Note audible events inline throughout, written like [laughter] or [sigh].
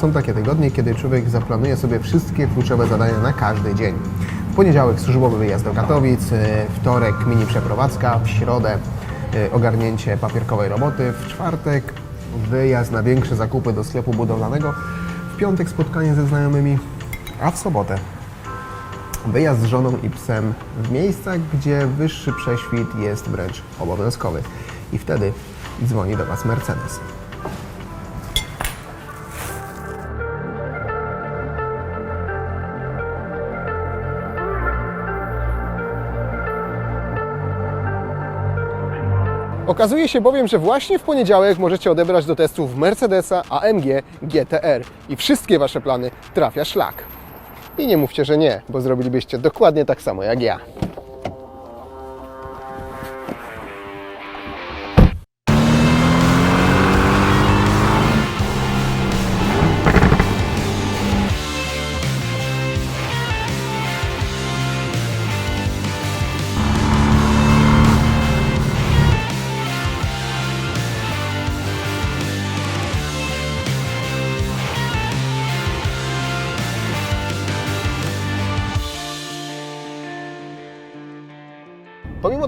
Są takie tygodnie, kiedy człowiek zaplanuje sobie wszystkie kluczowe zadania na każdy dzień. W poniedziałek służbowy wyjazd do Katowic, y, wtorek mini przeprowadzka, w środę y, ogarnięcie papierkowej roboty, w czwartek wyjazd na większe zakupy do sklepu budowlanego, w piątek spotkanie ze znajomymi, a w sobotę wyjazd z żoną i psem w miejscach, gdzie wyższy prześwit jest wręcz obowiązkowy. I wtedy dzwoni do Was Mercedes. Okazuje się bowiem, że właśnie w poniedziałek możecie odebrać do testów Mercedesa AMG GTR i wszystkie Wasze plany trafia szlak. I nie mówcie, że nie, bo zrobilibyście dokładnie tak samo jak ja.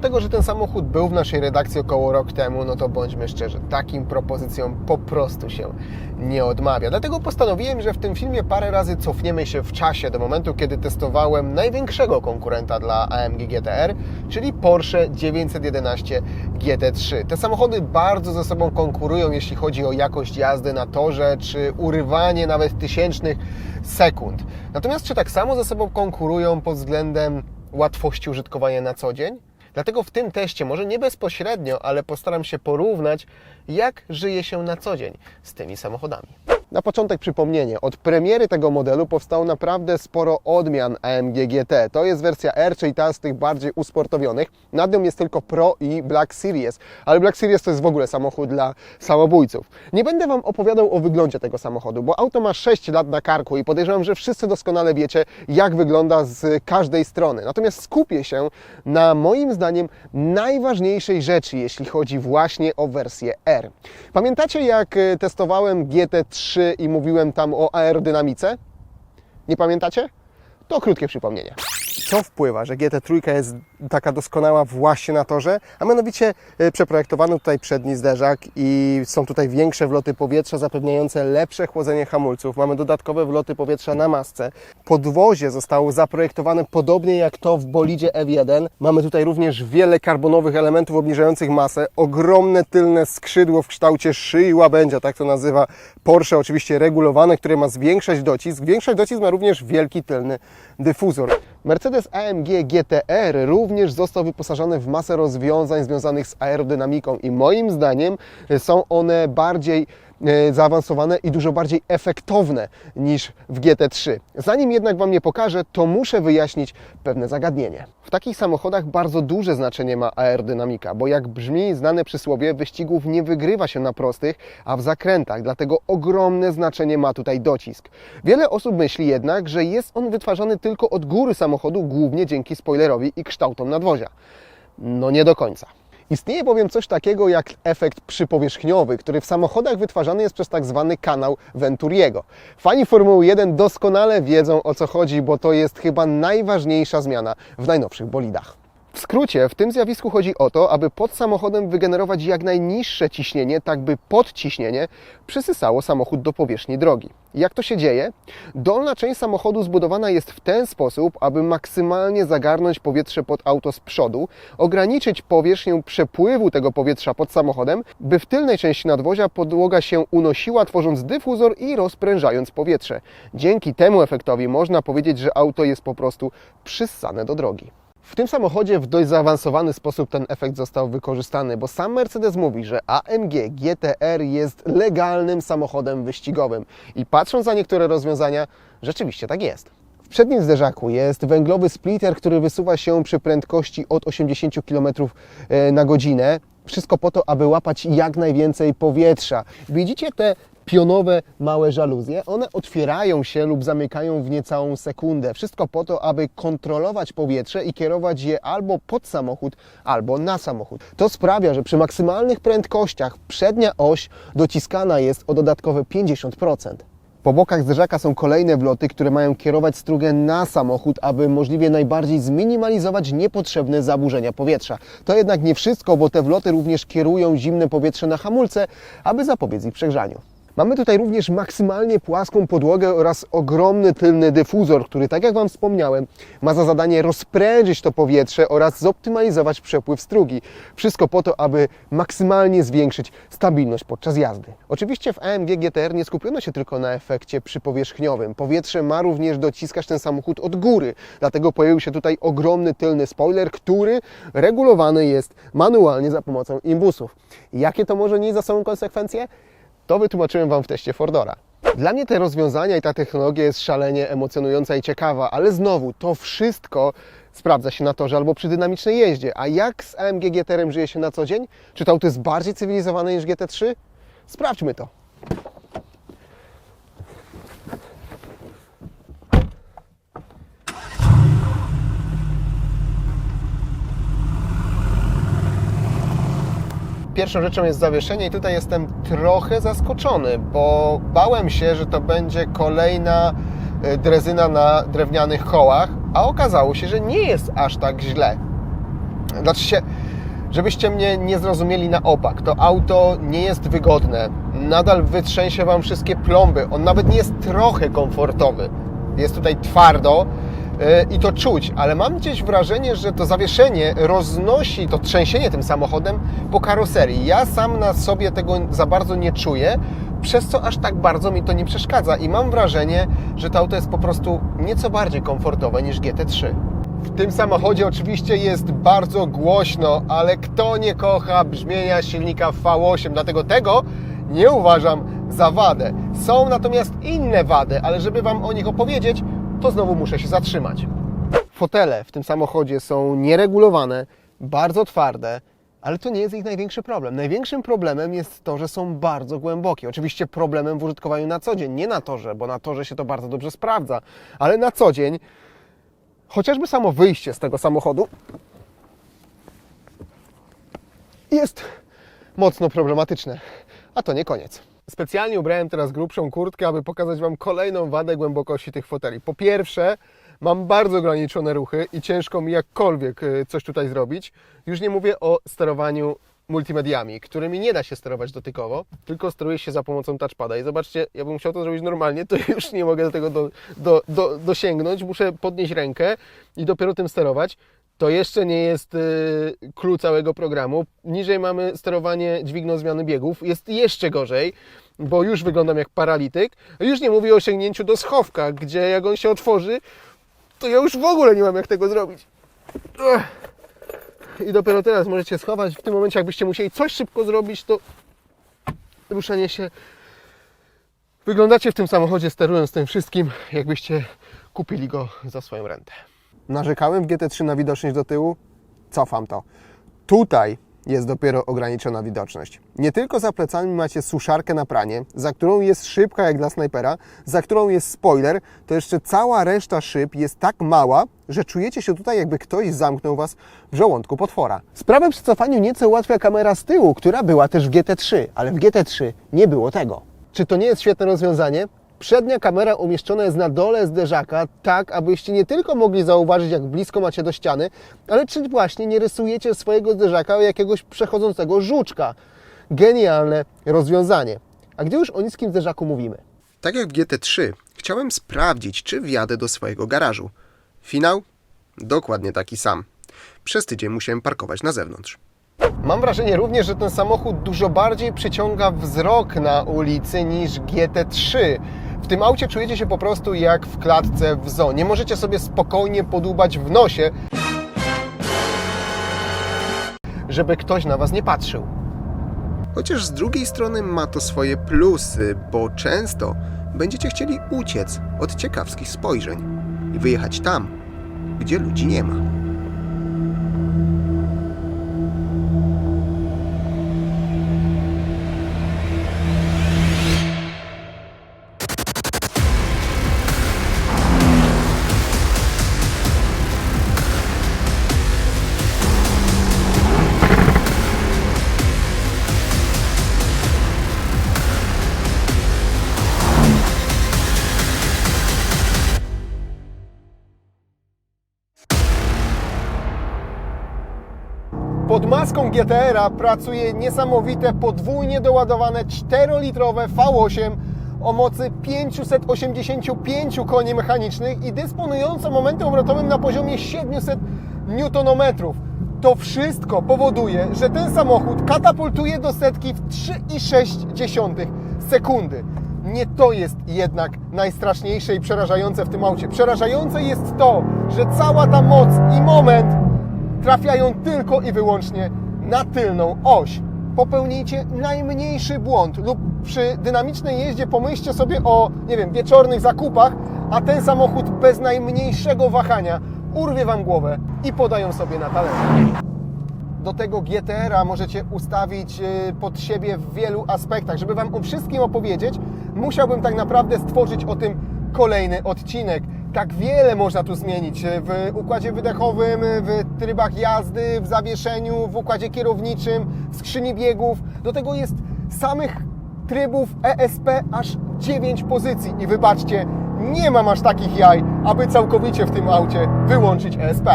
Pomimo tego, że ten samochód był w naszej redakcji około rok temu, no to bądźmy szczerzy, takim propozycjom po prostu się nie odmawia. Dlatego postanowiłem, że w tym filmie parę razy cofniemy się w czasie do momentu, kiedy testowałem największego konkurenta dla AMG GTR, czyli Porsche 911 GT3. Te samochody bardzo ze sobą konkurują, jeśli chodzi o jakość jazdy na torze, czy urywanie nawet tysięcznych sekund. Natomiast czy tak samo ze sobą konkurują pod względem łatwości użytkowania na co dzień? Dlatego w tym teście, może nie bezpośrednio, ale postaram się porównać, jak żyje się na co dzień z tymi samochodami. Na początek przypomnienie, od premiery tego modelu powstało naprawdę sporo odmian AMG GT. To jest wersja R, czyli ta z tych bardziej usportowionych. Nad nią jest tylko Pro i Black Series, ale Black Series to jest w ogóle samochód dla samobójców. Nie będę Wam opowiadał o wyglądzie tego samochodu, bo auto ma 6 lat na karku i podejrzewam, że wszyscy doskonale wiecie, jak wygląda z każdej strony. Natomiast skupię się na moim zdaniem najważniejszej rzeczy, jeśli chodzi właśnie o wersję R. Pamiętacie, jak e, testowałem GT3 i mówiłem tam o aerodynamice? Nie pamiętacie? To krótkie przypomnienie. Co wpływa, że GT3 jest taka doskonała właśnie na torze, a mianowicie e, przeprojektowano tutaj przedni zderzak i są tutaj większe wloty powietrza zapewniające lepsze chłodzenie hamulców. Mamy dodatkowe wloty powietrza na masce. Podwozie zostało zaprojektowane podobnie jak to w bolidzie F1. Mamy tutaj również wiele karbonowych elementów obniżających masę, ogromne tylne skrzydło w kształcie szyi łabędzia, tak to nazywa Porsche, oczywiście regulowane, które ma zwiększać docisk. Większać docisk ma również wielki tylny dyfuzor. Mercedes AMG GTR również został wyposażony w masę rozwiązań związanych z aerodynamiką i moim zdaniem są one bardziej zaawansowane i dużo bardziej efektowne niż w GT3. Zanim jednak Wam je pokażę, to muszę wyjaśnić pewne zagadnienie. W takich samochodach bardzo duże znaczenie ma aerodynamika, bo jak brzmi znane przysłowie, wyścigów nie wygrywa się na prostych, a w zakrętach, dlatego ogromne znaczenie ma tutaj docisk. Wiele osób myśli jednak, że jest on wytwarzany tylko od góry samochodu, głównie dzięki spoilerowi i kształtom nadwozia. No nie do końca. Istnieje bowiem coś takiego jak efekt przypowierzchniowy, który w samochodach wytwarzany jest przez tak zwany kanał Venturiego. Fani Formuły 1 doskonale wiedzą o co chodzi, bo to jest chyba najważniejsza zmiana w najnowszych bolidach. W skrócie, w tym zjawisku chodzi o to, aby pod samochodem wygenerować jak najniższe ciśnienie, tak by podciśnienie przysysało samochód do powierzchni drogi. Jak to się dzieje? Dolna część samochodu zbudowana jest w ten sposób, aby maksymalnie zagarnąć powietrze pod auto z przodu, ograniczyć powierzchnię przepływu tego powietrza pod samochodem, by w tylnej części nadwozia podłoga się unosiła, tworząc dyfuzor i rozprężając powietrze. Dzięki temu efektowi można powiedzieć, że auto jest po prostu przyssane do drogi. W tym samochodzie w dość zaawansowany sposób ten efekt został wykorzystany, bo sam Mercedes mówi, że AMG GTR jest legalnym samochodem wyścigowym i patrząc na niektóre rozwiązania, rzeczywiście tak jest. W przednim zderzaku jest węglowy splitter, który wysuwa się przy prędkości od 80 km na godzinę. Wszystko po to, aby łapać jak najwięcej powietrza. Widzicie te pionowe małe żaluzje. One otwierają się lub zamykają w niecałą sekundę. Wszystko po to, aby kontrolować powietrze i kierować je albo pod samochód, albo na samochód. To sprawia, że przy maksymalnych prędkościach przednia oś dociskana jest o dodatkowe 50%. Po bokach zderzaka są kolejne wloty, które mają kierować strugę na samochód, aby możliwie najbardziej zminimalizować niepotrzebne zaburzenia powietrza. To jednak nie wszystko, bo te wloty również kierują zimne powietrze na hamulce, aby zapobiec ich przegrzaniu. Mamy tutaj również maksymalnie płaską podłogę oraz ogromny tylny dyfuzor, który, tak jak Wam wspomniałem, ma za zadanie rozprężyć to powietrze oraz zoptymalizować przepływ strugi. Wszystko po to, aby maksymalnie zwiększyć stabilność podczas jazdy. Oczywiście w AMG GTR nie skupiono się tylko na efekcie przypowierzchniowym. Powietrze ma również dociskać ten samochód od góry, dlatego pojawił się tutaj ogromny tylny spoiler, który regulowany jest manualnie za pomocą imbusów. Jakie to może nieść za sobą konsekwencje? To wytłumaczyłem Wam w teście Fordora. Dla mnie te rozwiązania i ta technologia jest szalenie emocjonująca i ciekawa, ale znowu to wszystko sprawdza się na torze albo przy dynamicznej jeździe. A jak z AMG GTR-em żyje się na co dzień? Czy to auto jest bardziej cywilizowane niż GT3? Sprawdźmy to. Pierwszą rzeczą jest zawieszenie i tutaj jestem trochę zaskoczony, bo bałem się, że to będzie kolejna e, drezyna na drewnianych kołach, a okazało się, że nie jest aż tak źle. Znaczy się, żebyście mnie nie zrozumieli na opak, to auto nie jest wygodne, nadal wytrzęsie Wam wszystkie plomby, on nawet nie jest trochę komfortowy. Jest tutaj twardo, i to czuć, ale mam gdzieś wrażenie, że to zawieszenie roznosi to trzęsienie tym samochodem po karoserii. Ja sam na sobie tego za bardzo nie czuję, przez co aż tak bardzo mi to nie przeszkadza i mam wrażenie, że to auto jest po prostu nieco bardziej komfortowe niż GT3. W tym samochodzie oczywiście jest bardzo głośno, ale kto nie kocha brzmienia silnika V8, dlatego tego nie uważam za wadę. Są natomiast inne wady, ale żeby Wam o nich opowiedzieć, to znowu muszę się zatrzymać. Fotele w tym samochodzie są nieregulowane, bardzo twarde, ale to nie jest ich największy problem. Największym problemem jest to, że są bardzo głębokie. Oczywiście problemem w użytkowaniu na co dzień, nie na torze, bo na torze się to bardzo dobrze sprawdza, ale na co dzień, chociażby samo wyjście z tego samochodu jest mocno problematyczne. A to nie koniec. Specjalnie ubrałem teraz grubszą kurtkę, aby pokazać Wam kolejną wadę głębokości tych foteli. Po pierwsze, mam bardzo ograniczone ruchy i ciężko mi jakkolwiek y, coś tutaj zrobić. Już nie mówię o sterowaniu multimediami, którymi nie da się sterować dotykowo, tylko steruje się za pomocą touchpada. I zobaczcie, ja bym chciał to zrobić normalnie, to już nie mogę do tego do, do, do, dosięgnąć, muszę podnieść rękę i dopiero tym sterować to jeszcze nie jest clue całego programu. Niżej mamy sterowanie dźwigną zmiany biegów. Jest jeszcze gorzej, bo już wyglądam jak paralityk. Już nie mówię o sięgnięciu do schowka, gdzie jak on się otworzy, to ja już w ogóle nie mam jak tego zrobić. I dopiero teraz możecie schować. W tym momencie, jakbyście musieli coś szybko zrobić, to ruszenie się. Wyglądacie w tym samochodzie, sterując tym wszystkim, jakbyście kupili go za swoją rentę narzekałem w GT3 na widoczność do tyłu, cofam to. Tutaj jest dopiero ograniczona widoczność. Nie tylko za plecami macie suszarkę na pranie, za którą jest szybka jak dla snajpera, za którą jest spoiler, to jeszcze cała reszta szyb jest tak mała, że czujecie się tutaj jakby ktoś zamknął Was w żołądku potwora. Sprawę przy cofaniu nieco ułatwia kamera z tyłu, która była też w GT3, ale w GT3 nie było tego. Czy to nie jest świetne rozwiązanie? Przednia kamera umieszczona jest na dole zderzaka, tak abyście nie tylko mogli zauważyć, jak blisko macie do ściany, ale czy właśnie nie rysujecie swojego zderzaka jakiegoś przechodzącego żuczka. Genialne rozwiązanie. A gdy już o niskim zderzaku mówimy? Tak jak w GT3, chciałem sprawdzić, czy wjadę do swojego garażu. Finał? Dokładnie taki sam. Przez tydzień musiałem parkować na zewnątrz. Mam wrażenie również, że ten samochód dużo bardziej przyciąga wzrok na ulicy niż GT3. W tym aucie czujecie się po prostu jak w klatce w zoo. Nie możecie sobie spokojnie podłubać w nosie, żeby ktoś na Was nie patrzył. Chociaż z drugiej strony ma to swoje plusy, bo często będziecie chcieli uciec od ciekawskich spojrzeń i wyjechać tam, gdzie ludzi nie ma. Pod maską GTR-a pracuje niesamowite podwójnie doładowane 4-litrowe V8 o mocy 585 koni mechanicznych i dysponujące momentem obrotowym na poziomie 700 Nm. To wszystko powoduje, że ten samochód katapultuje do setki w 3,6 sekundy. Nie to jest jednak najstraszniejsze i przerażające w tym aucie. Przerażające jest to, że cała ta moc i moment trafiają tylko i wyłącznie na tylną oś. Popełnijcie najmniejszy błąd lub przy dynamicznej jeździe pomyślcie sobie o, nie wiem, wieczornych zakupach, a ten samochód bez najmniejszego wahania urwie Wam głowę i podają sobie na talerze. Do tego GTR-a możecie ustawić y, pod siebie w wielu aspektach. Żeby Wam o wszystkim opowiedzieć, musiałbym tak naprawdę stworzyć o tym kolejny odcinek. Tak wiele można tu zmienić y, w układzie wydechowym, w trybach jazdy, w zawieszeniu, w układzie kierowniczym, w skrzyni biegów. Do tego jest samych trybów ESP aż 9 pozycji. I wybaczcie, nie mam aż takich jaj, aby całkowicie w tym aucie wyłączyć ESP.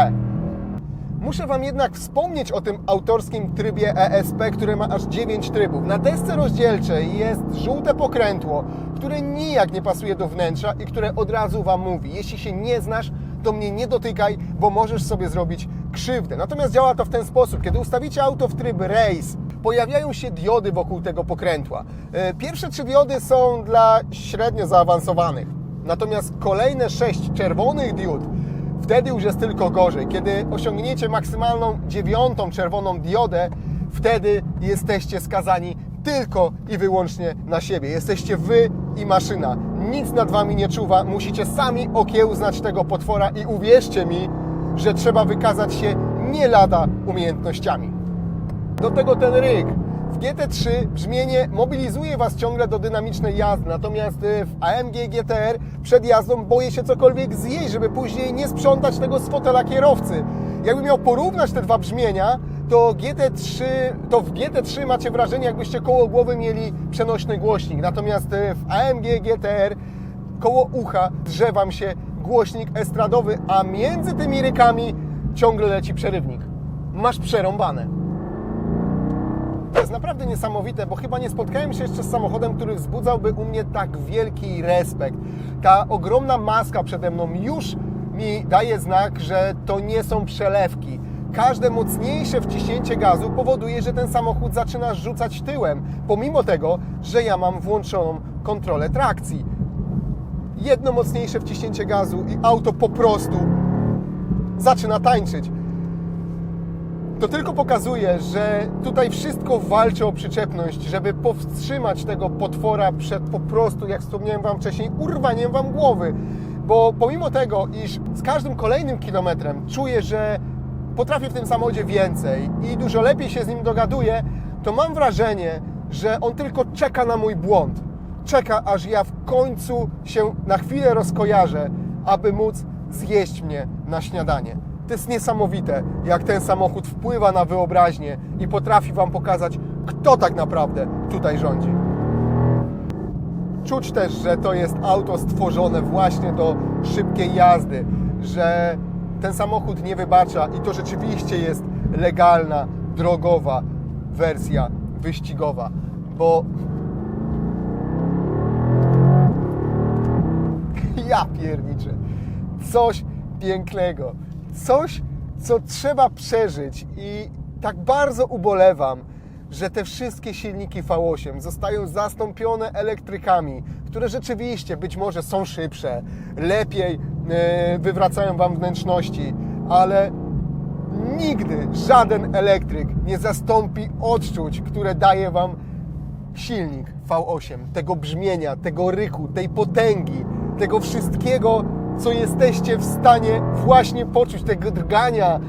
Muszę Wam jednak wspomnieć o tym autorskim trybie ESP, który ma aż 9 trybów. Na desce rozdzielczej jest żółte pokrętło, które nijak nie pasuje do wnętrza i które od razu Wam mówi, jeśli się nie znasz, to mnie nie dotykaj, bo możesz sobie zrobić krzywdę. Natomiast działa to w ten sposób. Kiedy ustawicie auto w tryb race, pojawiają się diody wokół tego pokrętła. E, Pierwsze trzy diody są dla średnio zaawansowanych. Natomiast kolejne sześć czerwonych diod Wtedy już jest tylko gorzej. Kiedy osiągniecie maksymalną dziewiątą czerwoną diodę, wtedy jesteście skazani tylko i wyłącznie na siebie. Jesteście wy i maszyna. Nic nad wami nie czuwa. Musicie sami okiełznać tego potwora i uwierzcie mi, że trzeba wykazać się nie lada umiejętnościami. Do tego ten ryk. W GT3 brzmienie mobilizuje Was ciągle do dynamicznej jazdy, natomiast y, w AMG GTR przed jazdą boję się cokolwiek zjeść, żeby później nie sprzątać tego z fotela kierowcy. Jakbym miał porównać te dwa brzmienia, to GT3, to w GT3 macie wrażenie, jakbyście koło głowy mieli przenośny głośnik, natomiast y, w AMG GTR koło ucha drze Wam się głośnik estradowy, a między tymi rykami ciągle leci przerywnik. Masz przerąbane. To jest naprawdę niesamowite, bo chyba nie spotkałem się jeszcze z samochodem, który wzbudzałby u mnie tak wielki respekt. Ta ogromna maska przede mną już mi daje znak, że to nie są przelewki. Każde mocniejsze wciśnięcie gazu powoduje, że ten samochód zaczyna rzucać tyłem, pomimo tego, że ja mam włączoną kontrolę trakcji. Jedno mocniejsze wciśnięcie gazu i auto po prostu zaczyna tańczyć. To tylko pokazuje, że tutaj wszystko walczy o przyczepność, żeby powstrzymać tego potwora przed po prostu, jak wspomniałem Wam wcześniej, urwaniem Wam głowy. Bo pomimo tego, iż z każdym kolejnym kilometrem czuję, że potrafię w tym samochodzie więcej i dużo lepiej się z nim dogaduję, to mam wrażenie, że on tylko czeka na mój błąd. Czeka, aż ja w końcu się na chwilę rozkojarzę, aby móc zjeść mnie na śniadanie. To jest niesamowite, jak ten samochód wpływa na wyobraźnię i potrafi Wam pokazać, kto tak naprawdę tutaj rządzi. Czuć też, że to jest auto stworzone właśnie do szybkiej jazdy, że ten samochód nie wybacza i to rzeczywiście jest legalna, drogowa wersja wyścigowa, bo [laughs] ja pierniczę. Coś pięknego. Coś, co trzeba przeżyć i tak bardzo ubolewam, że te wszystkie silniki V8 zostają zastąpione elektrykami, które rzeczywiście być może są szybsze, lepiej e, wywracają Wam wnętrzności, ale nigdy żaden elektryk nie zastąpi odczuć, które daje Wam silnik V8, tego brzmienia, tego ryku, tej potęgi, tego wszystkiego, co jesteście w stanie właśnie poczuć, tego drgania,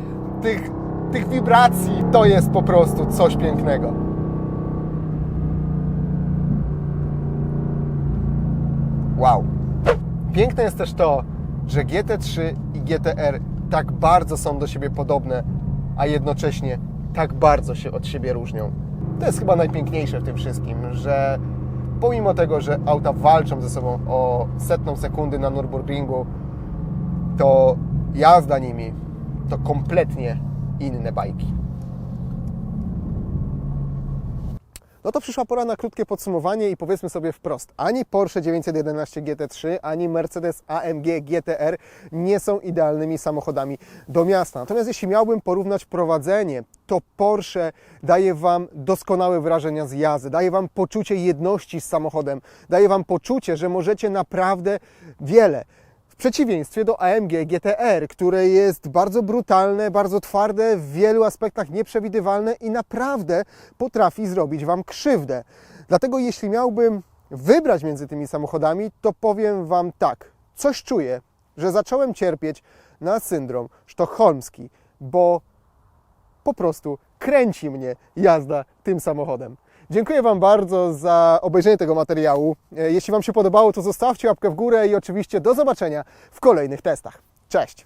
tych, tych wibracji. To jest po prostu coś pięknego. Wow. Piękne jest też to, że GT3 i GTR tak bardzo są do siebie podobne, a jednocześnie tak bardzo się od siebie różnią. To jest chyba najpiękniejsze w tym wszystkim, że pomimo tego, że auta walczą ze sobą o setną sekundy na Nürburgringu, to jazda nimi to kompletnie inne bajki. No to przyszła pora na krótkie podsumowanie i powiedzmy sobie wprost, ani Porsche 911 GT3, ani Mercedes AMG GTR nie są idealnymi samochodami do miasta. Natomiast jeśli miałbym porównać prowadzenie, to Porsche daje Wam doskonałe wrażenia z jazdy, daje Wam poczucie jedności z samochodem, daje Wam poczucie, że możecie naprawdę wiele. Przeciwieństwie do AMG GTR, które jest bardzo brutalne, bardzo twarde, w wielu aspektach nieprzewidywalne i naprawdę potrafi zrobić Wam krzywdę. Dlatego jeśli miałbym wybrać między tymi samochodami, to powiem Wam tak. Coś czuję, że zacząłem cierpieć na syndrom sztokholmski, bo po prostu kręci mnie jazda tym samochodem. Dziękuję Wam bardzo za obejrzenie tego materiału. E, Jeśli Wam się podobało, to zostawcie łapkę w górę i oczywiście do zobaczenia w kolejnych testach. Cześć!